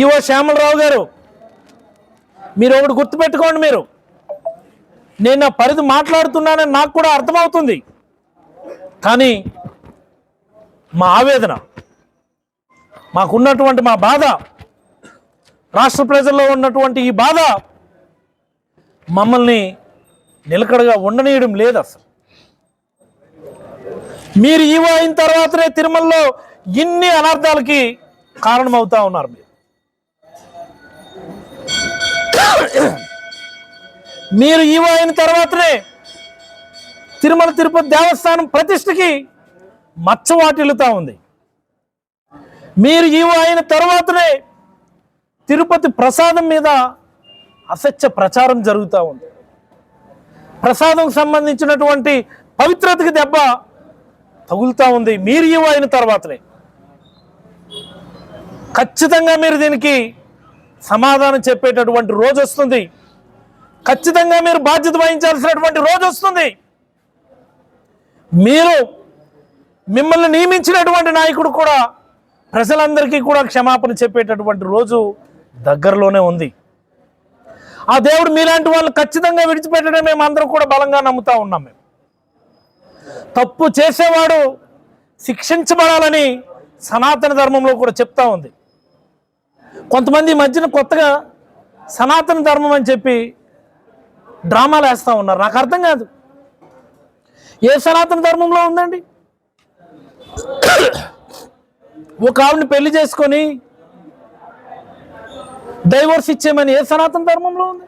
EO Shyamalarao గారు మీరు ఒకటి గుర్తుపెట్టుకోండి మీరు. నేను నా పరిధి మాట్లాడుతున్నానని నాకు కూడా అర్థమవుతుంది. కానీ మా ఆవేదన మాకున్నటువంటి మా బాధ రాష్ట్ర ప్రజల్లో ఉన్నటువంటి ఈ బాధ మమ్మల్ని నిలకడగా ఉండనీయడం లేదు అసలు. మీరు ఈవో అయిన తర్వాతనే తిరుమలలో ఇన్ని అనర్థాలకి కారణమవుతా ఉన్నారు మీరు. మీరు ఈవో అయిన తర్వాతనే తిరుమల తిరుపతి దేవస్థానం ప్రతిష్టకి మచ్చ వాటిల్లుతా ఉంది. మీరు ఈవో అయిన తర్వాతనే తిరుపతి ప్రసాదం మీద అసత్య ప్రచారం జరుగుతూ ఉంది. ప్రసాదం సంబంధించినటువంటి పవిత్రతకి దెబ్బ తగులుతూ ఉంది మీరు ఈవో అయిన తర్వాతనే. ఖచ్చితంగా మీరు దీనికి సమాధానం చెప్పేటటువంటి రోజు వస్తుంది. ఖచ్చితంగా మీరు బాధ్యత వహించాల్సినటువంటి రోజు వస్తుంది. మీరు మిమ్మల్ని నియమించినటువంటి నాయకుడు కూడా ప్రజలందరికీ కూడా క్షమాపణ చెప్పేటటువంటి రోజు దగ్గరలోనే ఉంది. ఆ దేవుడు మీలాంటి వాళ్ళు ఖచ్చితంగా విడిచిపెట్టడం మేము అందరం కూడా బలంగా నమ్ముతా ఉన్నాం మేము. తప్పు చేసేవాడు శిక్షించబడాలని సనాతన ధర్మంలో కూడా చెప్తా ఉంది. కొంతమంది ఈ మధ్యన కొత్తగా సనాతన ధర్మం అని చెప్పి డ్రామాలు వేస్తూ ఉన్నారు. నాకు అర్థం కాదు. ఏ సనాతన ధర్మంలో ఉందండి? ఒక ఆవిడని పెళ్ళి చేసుకొని డైవోర్స్ ఇచ్చేమని ఏ సనాతన ధర్మంలో ఉంది?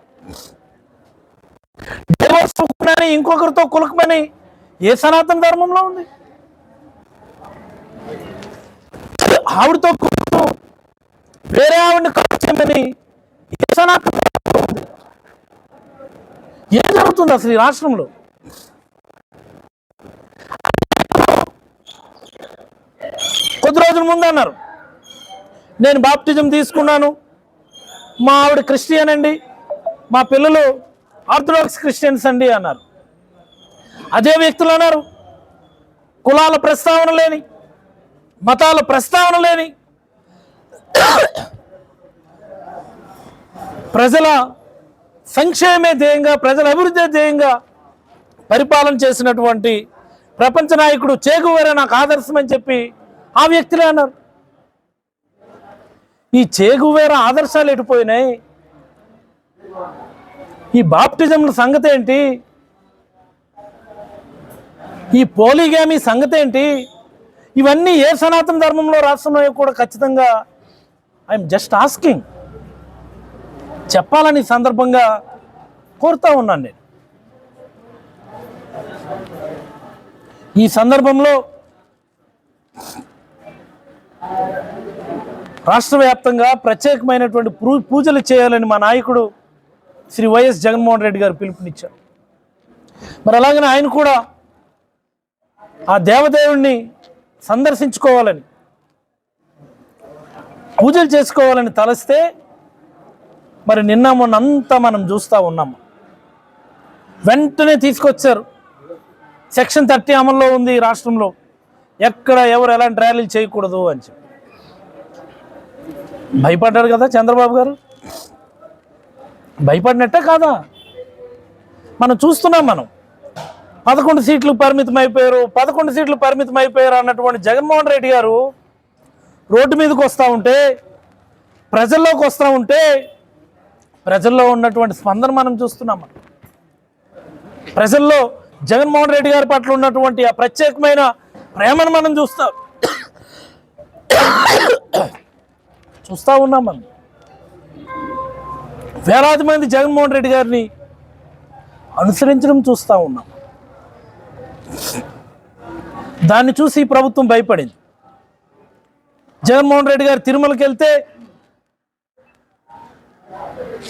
డైవోర్స్ కుక్కమని ఇంకొకరితో కులకమని ఏ సనాతన ధర్మంలో ఉంది? ఆవిడతో చేయమని ఏం జరుగుతుంది అసలు ఈ రాష్ట్రంలో? కొద్ది రోజుల ముందు అన్నారు. నేను బాప్టిజం తీసుకున్నాను. మా ఆవిడ క్రిస్టియన్ అండి. మా పిల్లలు ఆర్థడాక్స్ క్రిస్టియన్స్ అండి అన్నారు. అదే వ్యక్తులు అన్నారు. కులాల ప్రస్తావన లేని మతాల ప్రస్తావన లేని ప్రజల సంక్షేమే ధ్యేయంగా ప్రజల అభివృద్ధి ధ్యేయంగా పరిపాలన చేసినటువంటి ప్రపంచ నాయకుడు చేగువరే నాకు ఆదర్శం అని చెప్పి ఆ వ్యక్తులే అన్నారు. ఈ చేగువేర ఆదర్శాలు ఎటుపోయినాయి ఈ బాప్టిజంల సంగతి ఏంటి ఈ పోలీగామి సంగతి ఏంటి ఇవన్నీ ఏ సనాతన ధర్మంలో రాష్ట్రంలో కూడా ఖచ్చితంగా ఐఎమ్ జస్ట్ ఆస్కింగ్. చెప్పాలని సందర్భంగా కోరుతా ఉన్నాను నేను. ఈ సందర్భంలో రాష్ట్ర వ్యాప్తంగా ప్రత్యేకమైనటువంటి పూ- పూజలు చేయాలని మా నాయకుడు శ్రీ వైఎస్ జగన్మోహన్ రెడ్డి గారు పిలుపునిచ్చారు. మరి అలాగనే ఆయన కూడా ఆ దేవదేవుణ్ణి సందర్శించుకోవాలని పూజలు చేసుకోవాలని తలస్తే మరి నిన్న మొన్నంతా మనం చూస్తూ ఉన్నాము వెంటనే తీసుకొచ్చారు. సెక్షన్ థర్టీ అమల్లో ఉంది ఈ రాష్ట్రంలో. ఎక్కడ ఎవరు ఎలాంటి ర్యాలీలు చేయకూడదు అని చెప్పి. భయపడ్డారు కదా చంద్రబాబు గారు? భయపడినట్టే కాదా? మనం చూస్తున్నాం మనం. పదకొండు సీట్లు పరిమితం అయిపోయారు పదకొండు సీట్లు పరిమితం అయిపోయారు అన్నటువంటి జగన్మోహన్ రెడ్డి గారు రోడ్డు మీదకి వస్తూ ఉంటే ప్రజల్లోకి వస్తూ ఉంటే ప్రజల్లో ఉన్నటువంటి స్పందన మనం చూస్తున్నాం ప్రజల్లో జగన్మోహన్ రెడ్డి గారి పట్ల ఉన్నటువంటి ఆ ప్రత్యేకమైన ప్రేమను మనం చూస్తా చూస్తూ ఉన్నాం మనం. వేలాది మంది జగన్మోహన్ రెడ్డి గారిని అనుసరించడం చూస్తూ ఉన్నాం. దాన్ని చూసి ప్రభుత్వం భయపడింది. జగన్మోహన్ రెడ్డి గారు తిరుమలకి వెళ్తే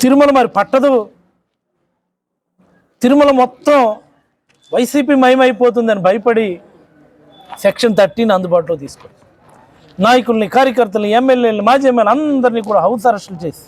తిరుమల మరి పట్టదు. తిరుమల మొత్తం వైసీపీ మయమైపోతుందని భయపడి సెక్షన్ థర్టీని అందుబాటులో తీసుకొచ్చి నాయకుల్ని కార్యకర్తల్ని ఎమ్మెల్యేలని మాజీ ఎమ్మెల్యే అందరినీ కూడా హౌస్ అరెస్టులు చేసి